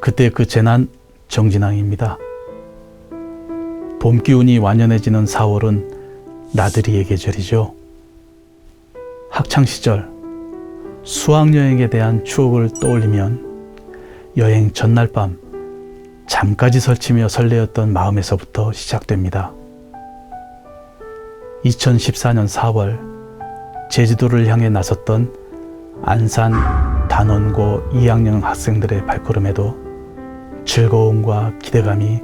그때 그 재난 정진항입니다. 봄 기운이 완연해지는 4월은 나들이의 계절이죠. 학창 시절 수학여행에 대한 추억을 떠올리면 여행 전날 밤 잠까지 설치며 설레었던 마음에서부터 시작됩니다. 2014년 4월 제주도를 향해 나섰던 안산 단원고 2학년 학생들의 발걸음에도 즐거움과 기대감이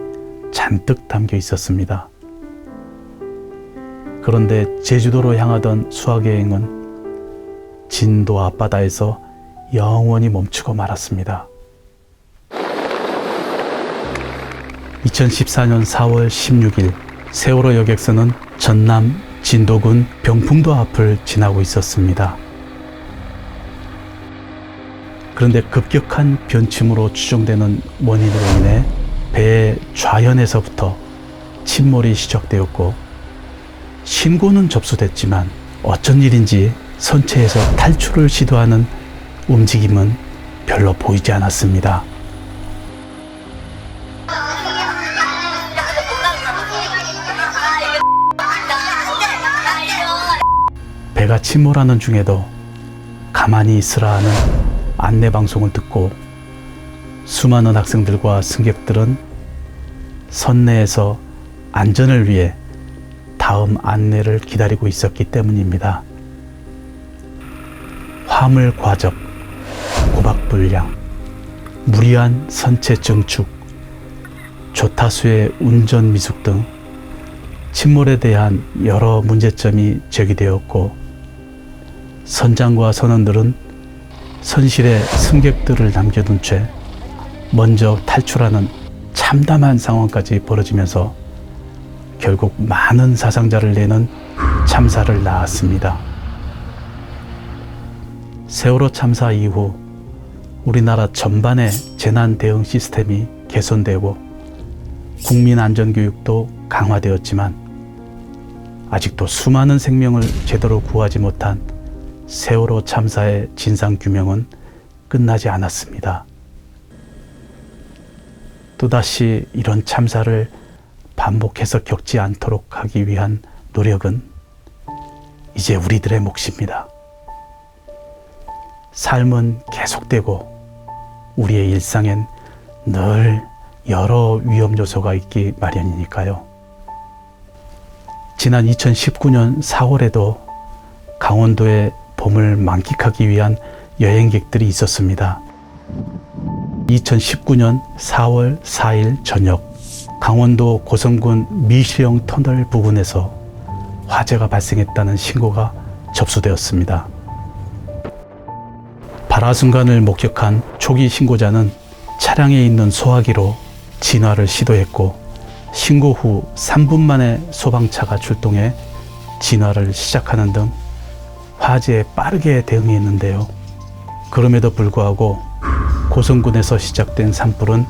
잔뜩 담겨 있었습니다. 그런데 제주도로 향하던 수학 여행은 진도 앞바다에서 영원히 멈추고 말았습니다. 2014년 4월 16일 세월호 여객선은 전남 진도군 병풍도 앞을 지나고 있었습니다. 그런데 급격한 변침으로 추정되는 원인으로 인해 배의 좌현에서부터 침몰이 시작되었고 신고는 접수됐지만 어쩐 일인지 선체에서 탈출을 시도하는 움직임은 별로 보이지 않았습니다. 배가 침몰하는 중에도 가만히 있으라 하는 안내 방송을 듣고 수많은 학생들과 승객들은 선내에서 안전을 위해 다음 안내를 기다리고 있었기 때문입니다. 화물 과적, 고박 불량, 무리한 선체 증축, 조타수의 운전 미숙 등 침몰에 대한 여러 문제점이 제기되었고 선장과 선원들은 선실에 승객들을 남겨둔 채 먼저 탈출하는 참담한 상황까지 벌어지면서 결국 많은 사상자를 내는 참사를 낳았습니다. 세월호 참사 이후 우리나라 전반의 재난 대응 시스템이 개선되고 국민 안전 교육도 강화되었지만 아직도 수많은 생명을 제대로 구하지 못한 세월호 참사의 진상 규명은 끝나지 않았습니다. 또다시 이런 참사를 반복해서 겪지 않도록 하기 위한 노력은 이제 우리들의 몫입니다. 삶은 계속되고 우리의 일상엔 늘 여러 위험 요소가 있기 마련이니까요. 지난 2019년 4월에도 강원도의 봄을 만끽하기 위한 여행객들이 있었습니다. 2019년 4월 4일 저녁 강원도 고성군 미시령 터널 부근에서 화재가 발생했다는 신고가 접수되었습니다. 발화 순간을 목격한 초기 신고자는 차량에 있는 소화기로 진화를 시도했고 신고 후 3분 만에 소방차가 출동해 진화를 시작하는 등 화재에 빠르게 대응했는데요. 그럼에도 불구하고 고성군에서 시작된 산불은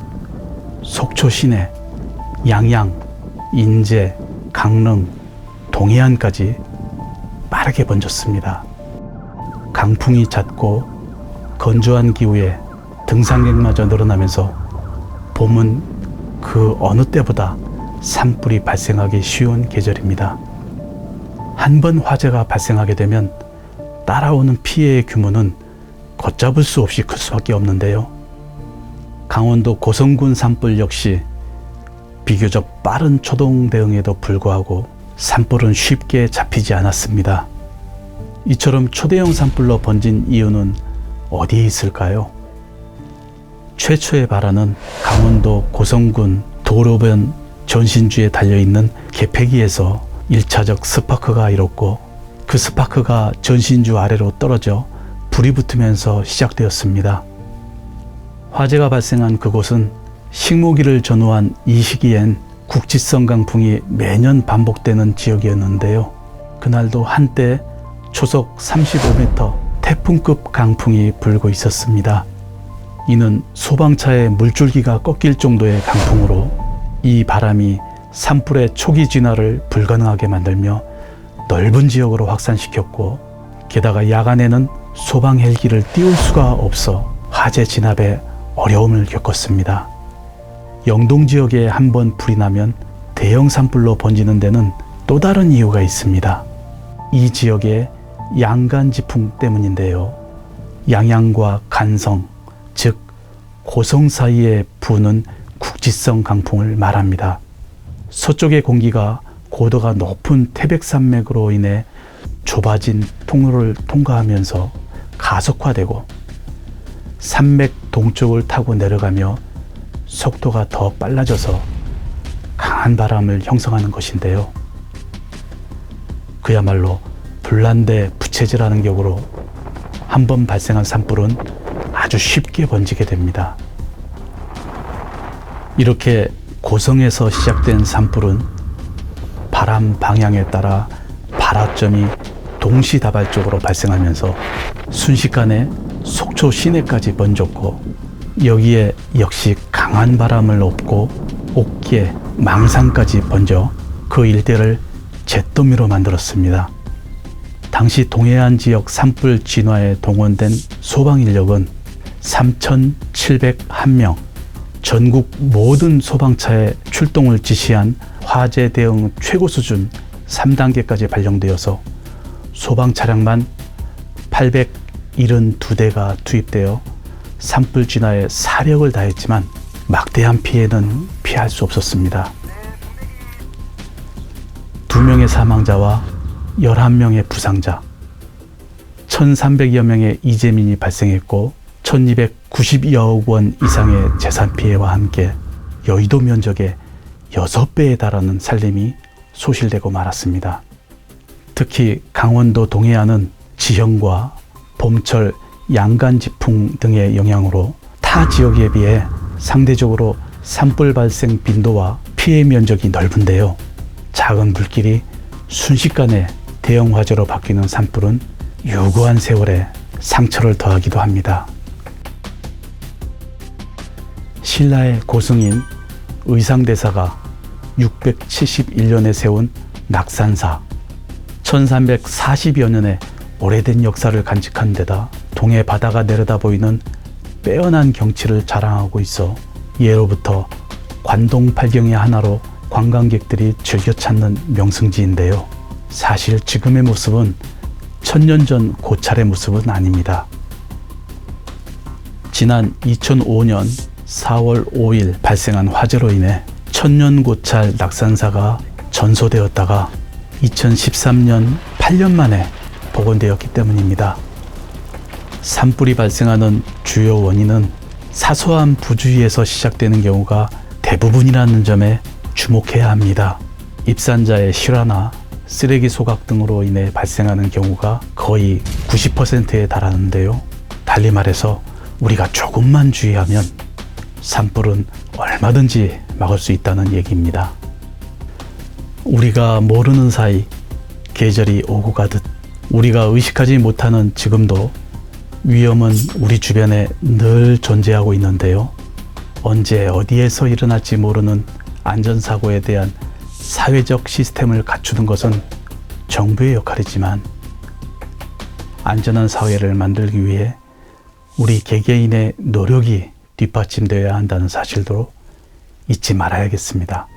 속초 시내, 양양, 인제, 강릉, 동해안까지 빠르게 번졌습니다. 강풍이 잦고 건조한 기후에 등산객마저 늘어나면서 봄은 그 어느 때보다 산불이 발생하기 쉬운 계절입니다. 한 번 화재가 발생하게 되면 따라오는 피해의 규모는 걷잡을 수 없이 클 수밖에 없는데요. 강원도 고성군 산불 역시 비교적 빠른 초동 대응에도 불구하고 산불은 쉽게 잡히지 않았습니다. 이처럼 초대형 산불로 번진 이유는 어디에 있을까요? 최초의 발화는 강원도 고성군 도로변 전신주에 달려있는 개폐기에서 1차적 스파크가 일었고 그 스파크가 전신주 아래로 떨어져 불이 붙으면서 시작되었습니다. 화재가 발생한 그곳은 식모기를 전후한 이 시기엔 국지성 강풍이 매년 반복되는 지역이었는데요. 그날도 한때 초속 35m 태풍급 강풍이 불고 있었습니다. 이는 소방차의 물줄기가 꺾일 정도의 강풍으로 이 바람이 산불의 초기 진화를 불가능하게 만들며 넓은 지역으로 확산시켰고 게다가 야간에는 소방 헬기를 띄울 수가 없어 화재 진압에 어려움을 겪었습니다. 영동 지역에 한 번 불이 나면 대형 산불로 번지는 데는 또 다른 이유가 있습니다. 이 지역의 양간 지풍 때문인데요. 양양과 간성, 즉 고성 사이에 부는 국지성 강풍을 말합니다. 서쪽의 공기가 고도가 높은 태백산맥으로 인해 좁아진 통로를 통과하면서 가속화되고 산맥 동쪽을 타고 내려가며 속도가 더 빨라져서 강한 바람을 형성하는 것인데요. 그야말로 불난데 부채질하는 격으로 한 번 발생한 산불은 아주 쉽게 번지게 됩니다. 이렇게 고성에서 시작된 산불은 바람 방향에 따라 발화점이 동시다발적으로 발생하면서 순식간에 속초 시내까지 번졌고 여기에 역시 강한 바람을 업고 옥계, 망산까지 번져 그 일대를 잿더미로 만들었습니다. 당시 동해안 지역 산불 진화에 동원된 소방 인력은 3,701명, 전국 모든 소방차에 출동을 지시한 화재 대응 최고 수준 3단계까지 발령되어서 소방 차량만 872대가 투입되어 산불 진화에 사력을 다했지만 막대한 피해는 피할 수 없었습니다. 두 명의 사망자와 11명의 부상자, 1,300여 명의 이재민이 발생했고 1,290여억 원 이상의 재산 피해와 함께 여의도 면적 의 6배에 달하는 산림이 소실되고 말았습니다. 특히 강원도 동해안은 지형과 봄철 양간 지풍 등의 영향으로 타 지역에 비해 상대적으로 산불 발생 빈도와 피해 면적이 넓은데요. 작은 불길이 순식간에 대형 화재로 바뀌는 산불은 유구한 세월에 상처를 더하기도 합니다. 신라의 고승인 의상대사가 671년에 세운 낙산사 1340여 년의 오래된 역사를 간직한 데다 동해 바다가 내려다 보이는 빼어난 경치를 자랑하고 있어 예로부터 관동 팔경의 하나로 관광객들이 즐겨 찾는 명승지인데요. 사실 지금의 모습은 천년 전 고찰의 모습은 아닙니다. 지난 2005년 4월 5일 발생한 화재로 인해 천년고찰 낙산사가 전소되었다가 2013년 8년 만에 복원되었기 때문입니다. 산불이 발생하는 주요 원인은 사소한 부주의에서 시작되는 경우가 대부분이라는 점에 주목해야 합니다. 입산자의 실화나 쓰레기 소각 등으로 인해 발생하는 경우가 거의 90%에 달하는데요. 달리 말해서 우리가 조금만 주의하면 산불은 얼마든지 막을 수 있다는 얘기입니다. 우리가 모르는 사이 계절이 오고 가듯 우리가 의식하지 못하는 지금도 위험은 우리 주변에 늘 존재하고 있는데요. 언제 어디에서 일어날지 모르는 안전사고에 대한 사회적 시스템을 갖추는 것은 정부의 역할이지만 안전한 사회를 만들기 위해 우리 개개인의 노력이 뒷받침되어야 한다는 사실도 잊지 말아야겠습니다.